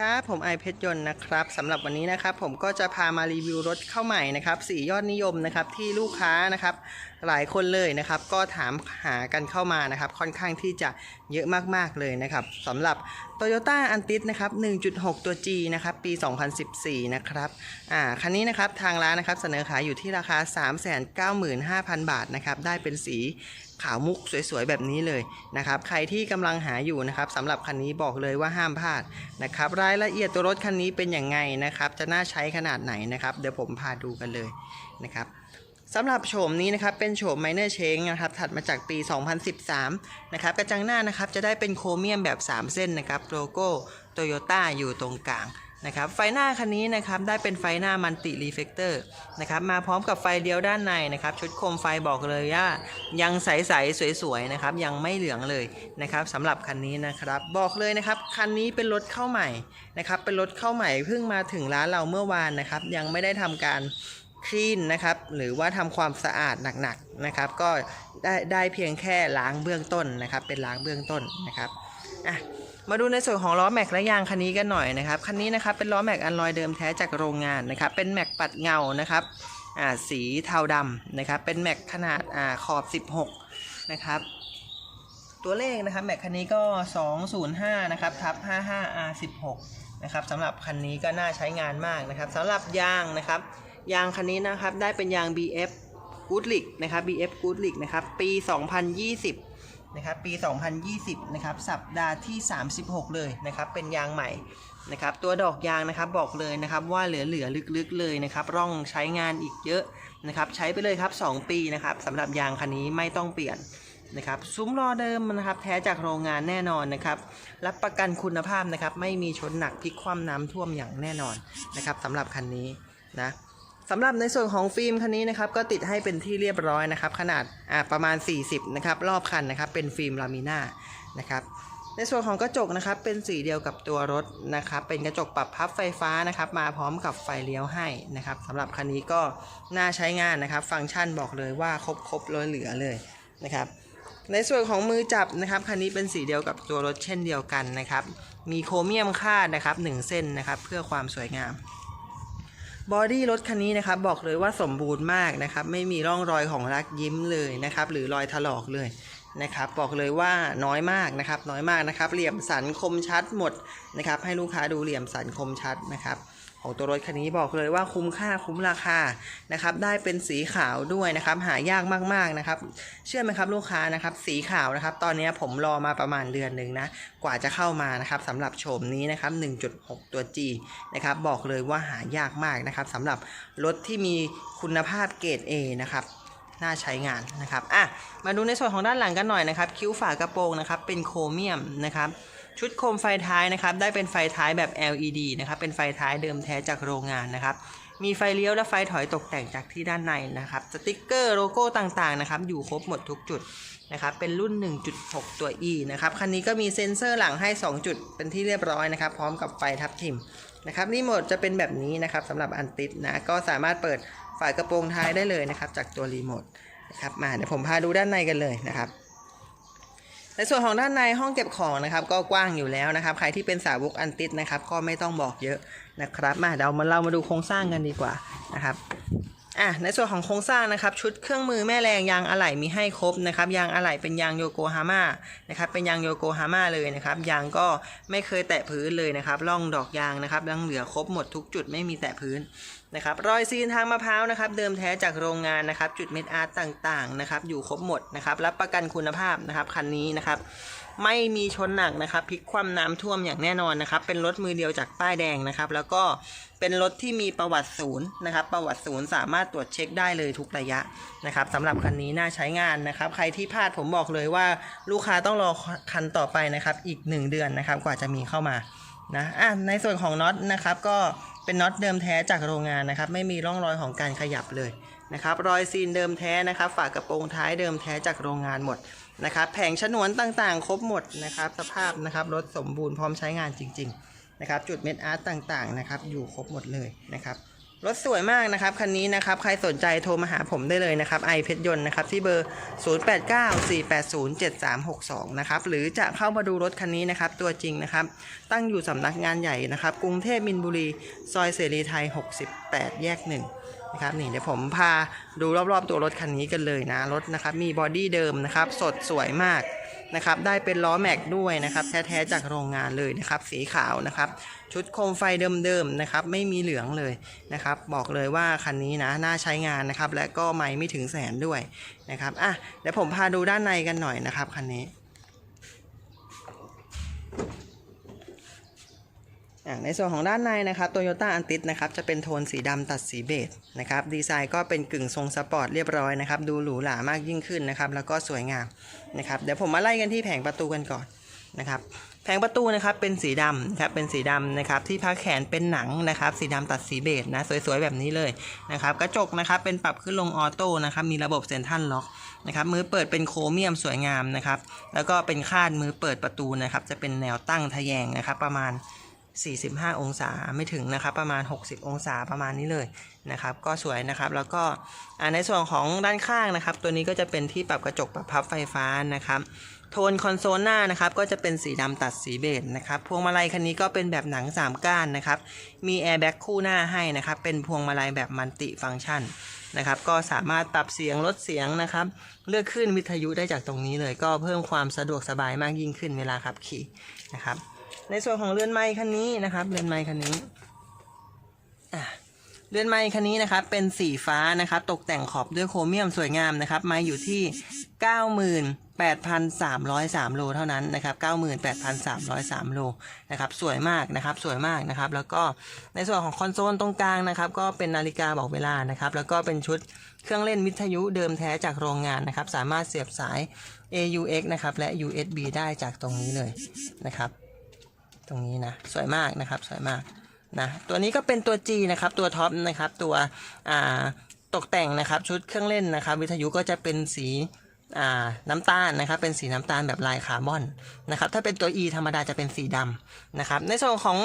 ครับผมไอเพชรยนต์นะครับสำหรับวันนี้นะครับ ผมก็จะพามารีวิวรถเข้าใหม่นะครับสียอดนิยมนะครับที่ลูกค้านะครับ หลายคนเลยนะครับ ก็ถามหากันเข้ามานะครับ ค่อนข้างที่จะเยอะมากๆเลยนะครับสำหรับ Toyota a n t i s นะครับ 1.6 ตัว G นะครับ ปี 2014 นะครับอ่าคันนี้นะครับทางร้านนะครับเสนอขายอยู่ที่ราคา 395,000 บาทนะครับ ได้เป็นสี ขาวมุกสวยๆแบบนี้เลยนะครับ ใครที่กำลังหาอยู่นะครับสำหรับคันนี้บอกเลยว่าห้ามพลาดนะครับ รายละเอียดตัวรถคันนี้เป็นอย่างไงนะครับ จะน่าใช้ขนาดไหนนะครับ เดี๋ยวผมพาดูกันเลยนะครับสำหรับโฉมนี้นะครับเป็นโฉม Minor Change นะครับถัดมาจากปี 2013 นะครับกระจังหน้านะครับจะได้เป็นโครเมียมแบบ 3 เส้นนะครับโลโก้ Toyota อยู่ตรงกลาง นะครับไฟหน้าคันนี้นะครับได้เป็นไฟหน้ามันติรีเฟกเตอร์นะครับมาพร้อมกับไฟเลี้ยวด้านในนะครับชุดโคมไฟบอกเลยว่ายังใสๆสวยๆนะครับยังไม่เหลืองเลยนะครับสำหรับคันนี้นะครับบอกเลยนะครับคันนี้เป็นรถเข้าใหม่นะครับเป็นรถเข้าใหม่เพิ่งมาถึงร้านเราเมื่อวานนะครับยังไม่ได้ทำการคลีนนะครับหรือว่าทำความสะอาดหนักๆนะครับก็ได้ได้เพียงแค่ล้างเบื้องต้นนะครับเป็นล้างเบื้องต้นนะครับอะ มาดูในส่วนของล้อแม็กและยางคันนี้กันหน่อยนะครับ คันนี้นะครับเป็นล้อแม็กอันลอยเดิมแท้จากโรงงานนะครับ เป็นแม็กปัดเงานะครับอ่าสีเทาดำนะครับ เป็นแม็กขนาดอ่าขอบ 16 นะครับ ตัวเลขนะครับแม็กคันนี้ก็ 205 นะครับทับ 55R16 นะครับสำหรับคันนี้ก็น่าใช้งานมากนะครับสำหรับยางนะครับ ยางคันนี้นะครับได้เป็นยาง BF Goodlick นะครับ BF Goodlick นะครับปี 2020 นะครับปี 2020 นะครับสัปดาห์ที่ 36 เลยนะครับเป็นยางใหม่นะครับตัวดอกยางนะครับบอกเลยนะครับว่าเหลือๆลึกๆเลยนะครับร่องใช้งานอีกเยอะนะครับใช้ไปเลยครับ 2 ปีนะครับสำหรับยางคันนี้ไม่ต้องเปลี่ยนนะครับซุ้มล้อเดิมนะครับแท้จากโรงงานแน่นอนนะครับรับประกันคุณภาพนะครับไม่มีชนหนักพลิกคว่ำน้ำท่วมอย่างแน่นอนนะครับสำหรับคันนี้นะ สำหรับในส่วนของฟิล์มคันนี้นะครับก็ติดให้เป็นที่เรียบร้อยนะครับ ขนาดประมาณ 40 นะครับ รอบคันนะครับ เป็นฟิล์มลามิน่านะครับในส่วนของกระจกนะครับเป็นสีเดียวกับตัวรถนะครับ เป็นกระจกปรับพับไฟฟ้านะครับ มาพร้อมกับไฟเลี้ยวให้นะครับสำหรับคันนี้ก็น่าใช้งานนะครับ ฟังก์ชันบอกเลยว่าครบครบเลยเหลือเลยนะครับ ในส่วนของมือจับนะครับคันนี้เป็นสีเดียวกับตัวรถเช่นเดียวกันนะครับ มีโครเมียมคาดนะครับหนึ่งเส้นนะครับ เพื่อความสวยงาม บอดี้รถคันนี้นะครับบอกเลยว่าสมบูรณ์มากนะครับ ไม่มีร่องรอยของรักยิ้มเลยนะครับ หรือรอยถลอกเลย นะครับบอกเลยว่าน้อยมากนะครับน้อยมากนะครับเหลี่ยมสันคมชัดหมดนะครับให้ลูกค้าดูเหลี่ยมสันคมชัดนะครับของตัวรถคันนี้บอกเลยว่าคุ้มค่าคุ้มราคานะครับได้เป็นสีขาวด้วยนะครับหายากมากๆนะครับ เชื่อไหมครับลูกค้านะครับสีขาวนะครับ ตอนนี้ผมรอมาประมาณเดือนหนึ่งนะกว่าจะเข้ามานะครับสำหรับโฉมนี้นะครับ 1.6 ตัว G นะครับบอกเลยว่าหายากมากนะครับสำหรับรถที่มีคุณภาพเกรด A นะครับ น่าใช้งานนะครับอะมาดูในส่วนของด้านหลังกันหน่อยนะครับ คิ้วฝากระโปรงนะครับ เป็นโครเมียมนะครับ ชุดโคมไฟท้ายนะครับ ได้เป็นไฟท้ายแบบ LED นะครับ เป็นไฟท้ายเดิมแท้จากโรงงานนะครับ มีไฟเลี้ยวและไฟถอยตกแต่งจากที่ด้านในนะครับ สติกเกอร์โลโก้ต่างๆนะครับ อยู่ครบหมดทุกจุดนะครับ เป็นรุ่น 1.6 ตัว E นะครับ คันนี้ก็มีเซ็นเซอร์หลังให้ 2 จุด เป็นที่เรียบร้อยนะครับ พร้อมกับไฟทับทิมนะครับรีโมทจะเป็นแบบนี้นะครับสำหรับอันติดนะ ก็สามารถเปิด ฝากระโปรงท้ายได้เลยนะครับ จากตัวรีโมทนะครับมาเดี๋ยวผมพาดูด้านในกันเลยนะครับ ในส่วนของด้านในห้องเก็บของนะครับ ก็กว้างอยู่แล้วนะครับ ใครที่เป็นสาวกอันติดนะครับ ก็ไม่ต้องบอกเยอะนะครับ มาเดี๋ยวมาเรามาดูโครงสร้างกันดีกว่านะครับอะในส่วนของโครงสร้างนะครับ ชุดเครื่องมือแม่แรงยางอะไหล่มีให้ครบนะครับ ยางอะไหล่เป็นยางโยโกฮาม่านะครับ เป็นยางโยโกฮาม่าเลยนะครับ ยางก็ไม่เคยแตะพื้นเลยนะครับร่องดอกยางนะครับยังเหลือครบหมดทุกจุดไม่มีแตะพื้น นะครับรอยซีนทางมะพร้าวนะครับเดิมแท้จากโรงงานนะครับจุดเม็ดอาร์ตต่างๆนะครับอยู่ครบหมดนะครับรับประกันคุณภาพนะครับคันนี้นะครับไม่มีชนหนักนะครับพลิกคว่ำน้ำท่วมอย่างแน่นอนนะครับเป็นรถมือเดียวจากป้ายแดงนะครับแล้วก็เป็นรถที่มีประวัติศูนย์นะครับประวัติศูนย์สามารถตรวจเช็คได้เลยทุกระยะนะครับสำหรับคันนี้น่าใช้งานนะครับ ใครที่พลาดผมบอกเลยว่าลูกค้าต้องรอคันต่อไปนะครับอีก 1 เดือนนะครับกว่าจะมีเข้ามานะอะในส่วนของน็อตนะครับก็ เป็นน็อตเดิมแท้จากโรงงานนะครับ ไม่มีร่องรอยของการขยับเลยนะครับ รอยซีนเดิมแท้นะครับ ฝากระโปรงท้ายเดิมแท้จากโรงงานหมดนะครับ แผงฉนวนต่างๆ ครบหมดนะครับ สภาพนะครับรถสมบูรณ์พร้อมใช้งานจริง ๆ นะครับ จุดเม็ดอาร์ตต่างๆนะครับ อยู่ครบหมดเลยนะครับ รถสวยมากนะครับ คันนี้นะครับ ใครสนใจโทรมาหาผมได้เลยนะครับไอเพชรยนต์นะครับ ที่เบอร์ 0894807362 นะครับ หรือจะเข้ามาดูรถคันนี้นะครับ ตัวจริงนะครับ ตั้งอยู่สำนักงานใหญ่นะครับ กรุงเทพมินบุรี ซอยเสรีไทย 68 แยกหนึ่งนะครับ นี่เดี๋ยวผมพาดูรอบๆตัวรถคันนี้กันเลยนะ รถนะครับ มีบอดี้เดิมนะครับ สดสวยมาก นะครับได้เป็นล้อแม็กด้วยนะครับแท้ๆจากโรงงานเลยนะครับสีขาวนะครับชุดโคมไฟเดิมๆนะครับไม่มีเหลืองเลยนะครับบอกเลยว่าคันนี้นะน่าใช้งานนะครับและก็ไม่ไม่ถึงแสนด้วยนะครับอะเดี๋ยวผมพาดูด้านในกันหน่อยนะครับคันนี้อะ ในส่วนของด้านในนะครับโตโยต้าอันติสนะครับจะเป็นโทนสีดำตัดสีเบจนะครับดีไซน์ก็เป็นกึ่งทรงสปอร์ตเรียบร้อยนะครับดูหรูหรามากยิ่งขึ้นนะครับแล้วก็สวยงามนะครับเดี๋ยวผมมาไล่กันที่แผงประตูกันก่อนนะครับแผงประตูนะครับเป็นสีดำครับเป็นสีดำนะครับที่พักแขนเป็นหนังนะครับสีดำตัดสีเบจนะสวยๆแบบนี้เลยนะครับกระจกนะครับเป็นปรับขึ้นลงออโต้นะครับมีระบบเซ็นทรัลล็อกนะครับมือเปิดเป็นโครเมียมสวยงามนะครับแล้วก็เป็นคาดมือเปิดประตูนะครับจะเป็นแนวตั้งทะแยงนะครับประมาณ 45 องศาไม่ถึงนะครับ ประมาณ 60 องศาประมาณนี้เลยนะครับ ก็สวยนะครับแล้วก็ในส่วนของด้านข้างนะครับ ตัวนี้ก็จะเป็นที่ปรับกระจกปรับพับไฟฟ้านะครับโทนคอนโซลหน้านะครับก็จะเป็นสีดำตัดสีเบจนะครับพวงมาลัยคันนี้ก็เป็นแบบหนัง 3 ก้านนะครับมีแอร์แบ็กคู่หน้าให้นะครับเป็นพวงมาลัยแบบมัลติฟังก์ชันนะครับก็สามารถปรับเสียงลดเสียงนะครับ เลือกขึ้นวิทยุได้จากตรงนี้เลย ก็เพิ่มความสะดวกสบายมากยิ่งขึ้นเวลาขับขี่นะครับ ในส่วนของเรือนไม้คันนี้นะครับ เรือนไม้คันนี้อะเรือนไม้คันนี้นะครับ เป็นสีฟ้านะครับ ตกแต่งขอบด้วยโครเมียมสวยงามนะครับ ไม้อยู่ที่ 98,303 โลเท่านั้นนะครับ 98,303 โลนะครับ สวยมากนะครับ สวยมากนะครับ แล้วก็ในส่วนของคอนโซลตรงกลางนะครับ ก็เป็นนาฬิกาบอกเวลานะครับ แล้วก็เป็นชุดเครื่องเล่นวิทยุเดิมแท้จากโรงงานนะครับ สามารถเสียบสาย AUX นะครับ และ USB ได้จากตรงนี้เลยนะครับ ตรงนี้นะสวยมากนะครับสวยมากนะตัวนี้ก็เป็นตัว G นะครับตัวท็อปนะครับตัวตกแต่งนะครับชุดเครื่องเล่นนะครับ วิทยุก็จะเป็นสี น้ำตาลนะครับเป็นสีน้ำตาลแบบลายคาร์บอนนะครับถ้าเป็นตัว E ธรรมดาจะเป็นสีดำนะครับในส่วนของ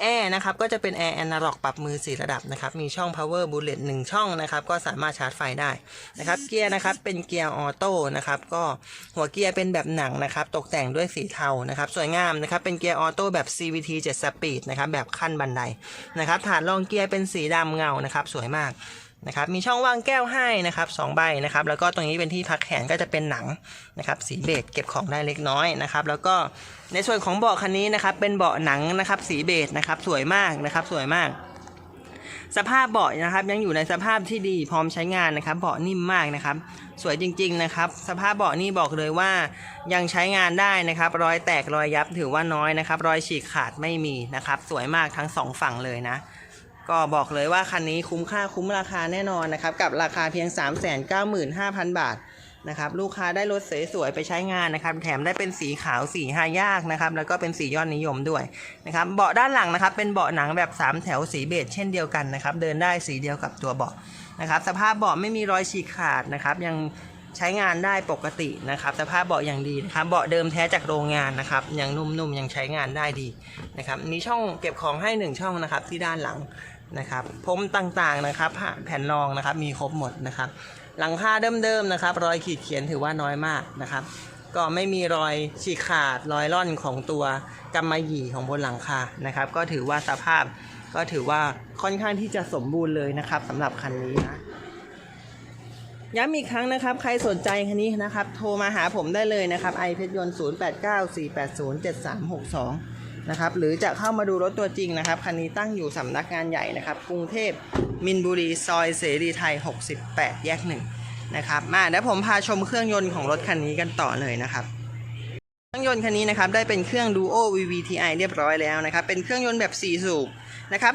แอร์นะครับก็จะเป็นแอร์แอนาล็อกปรับมือ 4 ระดับนะครับมีช่อง power bullet 1 ช่องนะครับก็สามารถชาร์จไฟได้นะครับเกียร์นะครับเป็นเกียร์ออโต้นะครับก็หัวเกียร์เป็นแบบหนังนะครับตกแต่งด้วยสีเทานะครับสวยงามนะครับเป็นเกียร์ออโต้แบบ CVT 7 Speed นะครับแบบขั้นบันไดนะครับฐานรองเกียร์เป็นสีดำเงานะครับสวยมาก นะครับมีช่องว่างแก้วให้นะครับสองใบนะครับแล้วก็ตรงนี้เป็นที่พักแขนก็จะเป็นหนังนะครับสีเบจเก็บของได้เล็กน้อยนะครับแล้วก็ในส่วนของเบาะคันนี้นะครับเป็นเบาะหนังนะครับสีเบจนะครับสวยมากนะครับสวยมาก สภาพเบาะนะครับยังอยู่ในสภาพที่ดีพร้อมใช้งานนะครับเบาะนิ่มมากนะครับสวยจริงๆนะครับสภาพเบาะนี่บอกเลยว่ายังใช้งานได้นะครับรอยแตกรอยยับถือว่าน้อยนะครับรอยฉีกขาดไม่มีนะครับสวยมากทั้งสองฝั่งเลยนะ ก็บอกเลยว่าคันนี้คุ้มค่าคุ้มราคาแน่นอนนะครับ กับราคาเพียง 395,000 บาทนะครับลูกค้าได้รถสวยๆไปใช้งานนะครับ แถมได้เป็นสีขาวสีหายากนะครับ แล้วก็เป็นสียอดนิยมด้วยนะครับเบาะด้านหลังนะครับ เป็นเบาะหนังแบบ 3 แถวสีเบจเช่นเดียวกันนะครับ เดินได้สีเดียวกับตัวเบาะนะครับ สภาพเบาะไม่มีรอยฉีกขาดนะครับ ยังใช้งานได้ปกตินะครับ สภาพเบาะอย่างดีนะครับ เบาะเดิมแท้จากโรงงานนะครับ ยังนุ่มๆยังใช้งานได้ดีนะครับมีช่องเก็บของให้หนึ่งช่องนะครับที่ด้านหลัง นะครับพรมต่างๆนะครับแผ่นรองนะครับมีครบหมดนะครับ หลังคาเดิมๆนะครับ รอยขีดเขียนถือว่าน้อยมากนะครับ ก็ไม่มีรอยฉีกขาดรอยร่อนของตัวกำมะหยี่ของบนหลังคานะครับ ก็ถือว่าสภาพก็ถือว่าค่อนข้างที่จะสมบูรณ์เลยนะครับสำหรับคันนี้นะย้ำอีกครั้งนะครับ ใครสนใจคันนี้นะครับ โทรมาหาผมได้เลยนะครับไอเพชรยนต์ 0894807362 นะครับหรือจะเข้ามาดูรถตัวจริงนะครับคันนี้ตั้งอยู่สำนักงานใหญ่นะครับกรุงเทพมินบุรีซอยเสรีไทย 68 แยก1นะครับมาเดี๋ยวผมพาชมเครื่องยนต์ของรถคันนี้กันต่อเลยนะครับ รื่องยนต์คันนี้นะครับได้เป็นเครื่อง Duo VVTi เรียบร้อยแล้วนะครับเป็นเครื่องยนต์แบบ 4 สูบนะครับ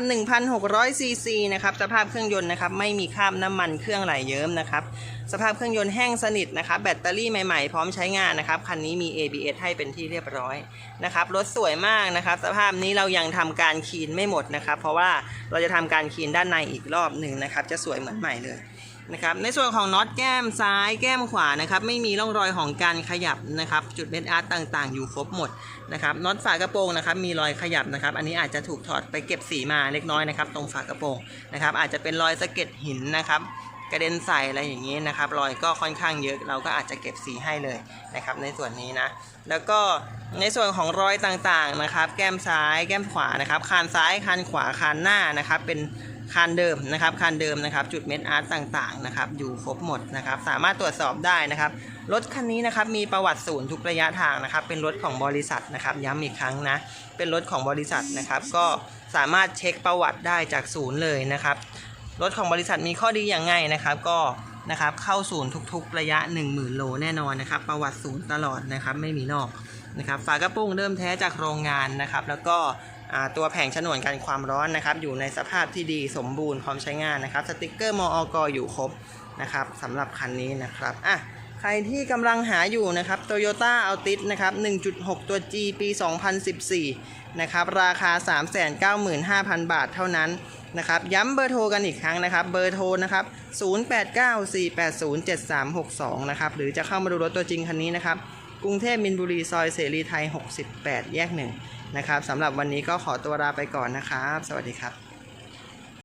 1,600 ซีซีนะครับสภาพเครื่องยนต์นะครับไม่มีคราบน้ำมันเครื่องไหลเยิ้มนะครับสภาพเครื่องยนต์แห้งสนิทนะครับแบตเตอรี่ใหม่ๆ พร้อมใช้งานนะครับคันนี้มี ABS ให้เป็นที่เรียบร้อยนะครับรถสวยมากนะครับสภาพนี้เรายังทำการคีนไม่หมดนะครับเพราะว่าเราจะทำการคีนด้านในอีกรอบหนึ่งนะครับจะสวยเหมือนใหม่เลย นะครับในส่วนของน็อตแก้มซ้ายแก้มขวานะครับไม่มีร่องรอยของการขยับนะครับจุดเบนอาร์ตต่างๆ อยู่ครบหมดนะครับน็อตฝากระโปรงนะครับมีรอยขยับนะครับอันนี้อาจจะถูกถอดไปเก็บสีมาเล็กน้อยนะครับตรงฝากระโปรงนะครับอาจจะเป็นรอยสะเก็ดหินนะครับ กระเด็นใส่อะไรอย่างนี้นะครับรอยก็ค่อนข้างเยอะ เราก็อาจจะเก็บสีให้เลยนะครับในส่วนนี้นะ แล้วก็ในส่วนของรอยต่างๆนะครับ แก้มซ้ายแก้มขวานะครับคานซ้ายคานขวาคานหน้านะครับ เป็นคานเดิมนะครับคานเดิมนะครับ จุดเม็ดอาร์ตต่างๆนะครับ อยู่ครบหมดนะครับ สามารถตรวจสอบได้นะครับรถคันนี้นะครับมีประวัติศูนย์ทุกระยะทางนะครับ เป็นรถของบริษัทนะครับ ย้ำอีกครั้งนะ เป็นรถของบริษัทนะครับ ก็สามารถเช็คประวัติได้จากศูนย์เลยนะครับ รถของบริษัทมีข้อดีอย่างไงนะครับ ก็นะครับเข้าศูนย์ทุก ๆ ระยะ 10,000 โลแน่นอนนะครับ ประวัติศูนย์ตลอดนะครับไม่มีนอกนะครับฝากระโปรงเดิมแท้จากโรงงานนะครับ แล้วก็ตัวแผงฉนวนกันความร้อนนะครับ อยู่ในสภาพที่ดีสมบูรณ์พร้อมใช้งานนะครับสติกเกอร์มออกอยู่ครบนะครับสำหรับคันนี้นะครับอะใครที่กำลังหาอยู่นะครับ Toyota Altis นะครับ 1.6 ตัว G ปี 2014 นะครับ ราคา 395,000 บาทเท่านั้น นะครับย้ำเบอร์โทรกันอีกครั้งนะครับ เบอร์โทรนะครับ 0894807362 นะครับ หรือจะเข้ามาดูรถตัวจริงคันนี้นะครับ กรุงเทพมินบุรีซอยเสรีไทย 68 แยกหนึ่งนะครับสำหรับวันนี้ก็ขอตัวลาไปก่อนนะครับ สวัสดีครับ